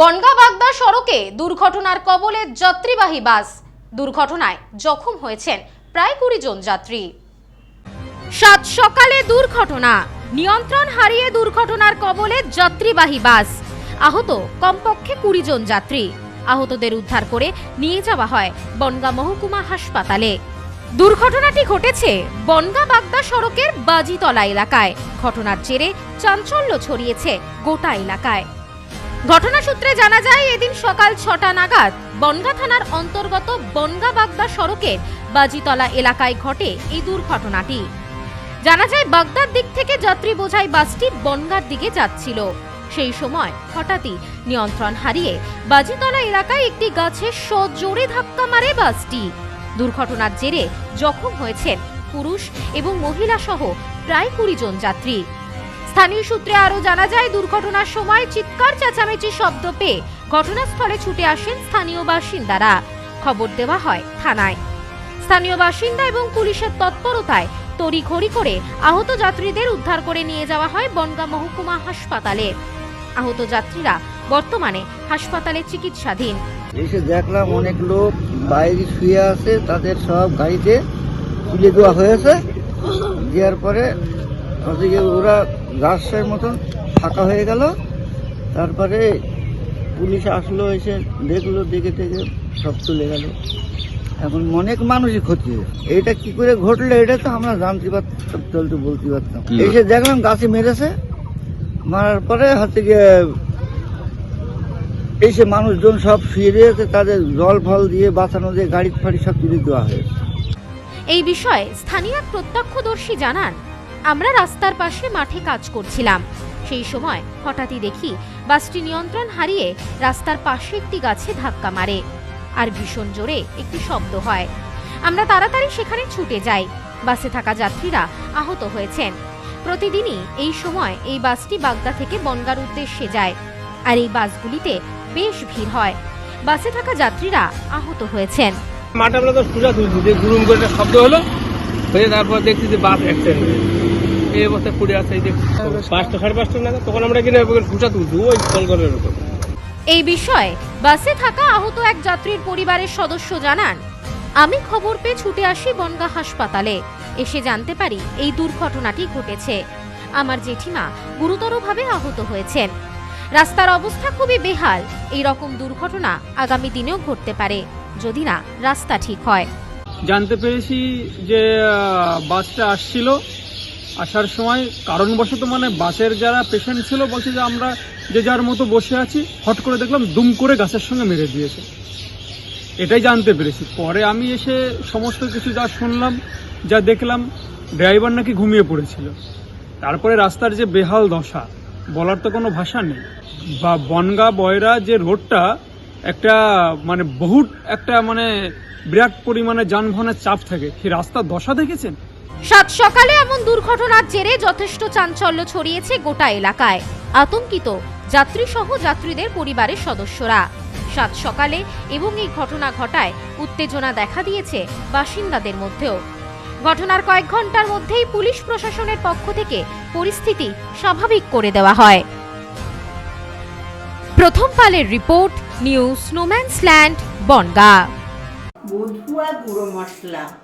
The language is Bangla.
বনগা বাগদা সড়কে দুর্ঘটনার কবলে যাত্রীবাহী বাস। দুর্ঘটনায় জখম হয়েছেন প্রায় কুড়ি জন যাত্রী। সাত সকালে দুর্ঘটনা। নিয়ন্ত্রণ হারিয়ে দুর্ঘটনার কবলে যাত্রীবাহী বাস। আহত কমপক্ষে কুড়ি জন যাত্রী। আহতদের উদ্ধার করে নিয়ে যাওয়া হয় বনগা মহকুমা হাসপাতালে। দুর্ঘটনাটি ঘটেছে বনগা বাগদা সড়কের বাজিতলা এলাকায়। ঘটনার জেরে চাঞ্চল্য ছড়িয়েছে গোটা এলাকায়। ঘটনা সূত্রে জানা যায়, এদিন সকাল ছটা নাগাদ বনগা থানার অন্তর্গত বনগা বাগদা সড়কের বাজিতলা এলাকায় ঘটে এই দুর্ঘটনাটি। জানা যায়, বাগদার দিক থেকে যাত্রী বোঝাই বাসটি বনগার দিকে যাচ্ছিল। সেই সময় হঠাৎই নিয়ন্ত্রণ হারিয়ে বাজিতলা এলাকায় একটি গাছে সজোরে ধাক্কা মারে বাসটি। দুর্ঘটনার জেরে জখম হয়েছেন পুরুষ এবং মহিলা সহ প্রায় কুড়ি জন যাত্রী। স্থানীয় সূত্রে আরও জানা যায়, দুর্ঘটনার সময় চিৎকার চেঁচামেচি শব্দ পেয়ে ঘটনাস্থলে ছুটে আসেন স্থানীয় বাসিন্দারা। খবর দেওয়া হয় থানায়। স্থানীয় বাসিন্দা এবং পুলিশের তৎপরতায় তড়িঘড়ি করে আহত যাত্রীদের উদ্ধার করে নিয়ে যাওয়া হয় বনগাঁ মহকুমা হাসপাতালে। আহত যাত্রীরা বর্তমানে হাসপাতালে চিকিৎসাধীন। এসে দেখলাম অনেক লোক বাইরে শুয়ে আছে, তাদের সব গাড়িতে তুলে দেওয়া হয়েছে। দেওয়ার পরে ওরা রাস্তার মতন ফাঁকা হয়ে গেল তারপরে পুলিশ আসলো এসে দেখল দেখে দেখে সব চলে গেল এখন অনেক মানুষই ক্ষতি। এইটা কি করে ঘটলো এটা তো আমরা জানতে পারতাম চলতে বলতে পারতাম? এসে দেখলাম গাছে মেরেছে মারার পরে হাতে গিয়ে এসে মানুষজন সব শুয়ে দিয়েছে তাদের জল ফল দিয়ে বাঁচানো দিয়ে গাড়ি ফাড়ি সব তুলে দেওয়া হয়েছে এই বিষয়ে স্থানীয় প্রত্যক্ষদর্শী জানান আমরা রাস্তার পাশে মাঠে কাজ করছিলাম। সেই সময় হঠাৎই দেখি বাসটি নিয়ন্ত্রণ হারিয়ে রাস্তার পাশে একটি গাছে ধাক্কা মারে আর ভীষণ জোরে একটি শব্দ হয়। আমরা তাড়াতাড়ি সেখানে ছুটে যাই। বাসে থাকা যাত্রীরা আহত হয়েছেন। প্রতিদিনই এই সময় এই বাসটি বাগদা থেকে বনগার উদ্দেশ্যে যায় আর এই বাসগুলিতে বেশ ভিড় হয়। বাসে থাকা যাত্রীরা আহত হয়েছেন। মাঠে আমরা তো সোজা তুলছি যে গুরুম করে শব্দ হলো, হয়ে তারপর দেখছি যে বাস অ্যাক্সিডেন্ট এই অবস্থায় পড়ে আছে এই যে পাঁচটা সাড়ে পাঁচটা নাগাদ তখন আমরা কিনে সোজা তুলছি। ওই উপর। এই বিষয়ে বাসে থাকা আহত এক যাত্রীর পরিবারের সদস্য জানান আমি খবর পেয়ে ছুটে আসি বনগা হাসপাতালে। এসে জানতে পারি এই দুর্ঘটনাটি ঘটেছে। আমার জেঠিমা গুরুতরভাবে আহত হয়েছেন। রাস্তার অবস্থা খুবই বেহাল। এই রকম দুর্ঘটনা আগামী দিনেও ঘটতে পারে যদি না রাস্তা ঠিক হয়। জানতে পেরেছি যে বাসটা আসছিল। আসার সময় কারণবশত মানে বাসের যারা পেশেন্ট ছিল বলছে যে আমরা যে যার মতো বসে আছি, হট করে দেখলাম দুম করে গাছের সঙ্গে মেরে দিয়েছে। এটাই জানতে পেরেছি। পরে আমি এসে সমস্ত কিছু যা শুনলাম, যা দেখলাম, ড্রাইভার নাকি ঘুমিয়ে পড়েছিল। তারপরে রাস্তার যে বেহাল দশা, বলার তো কোনো ভাষা নেই। বা বনগা বয়রা যে রোডটা, একটা মানে বহুত একটা মানে বিরাট পরিমাণে যানবাহনের চাপ থাকে। সেই রাস্তার দশা দেখেছেন? সাত সকালে এমন দুর্ঘটনার জেরে যথেষ্ট চাঞ্চল্য ছড়িয়েছে গোটা এলাকায়। আতঙ্কিত যাত্রী সহ যাত্রীদের পরিবারের সদস্যরা। সাত সকালে এবং এই ঘটনা ঘটায় উত্তেজনা দেখা দিয়েছে বাসিন্দাদের মধ্যেও। ঘটনার কয়েক ঘণ্টার মধ্যেই পুলিশ প্রশাসনের পক্ষ থেকে পরিস্থিতি স্বাভাবিক করে দেওয়া হয়। প্রথম পালের report new snowman's land, Bongaon. বধুয়া গুঁড়ো মশলা।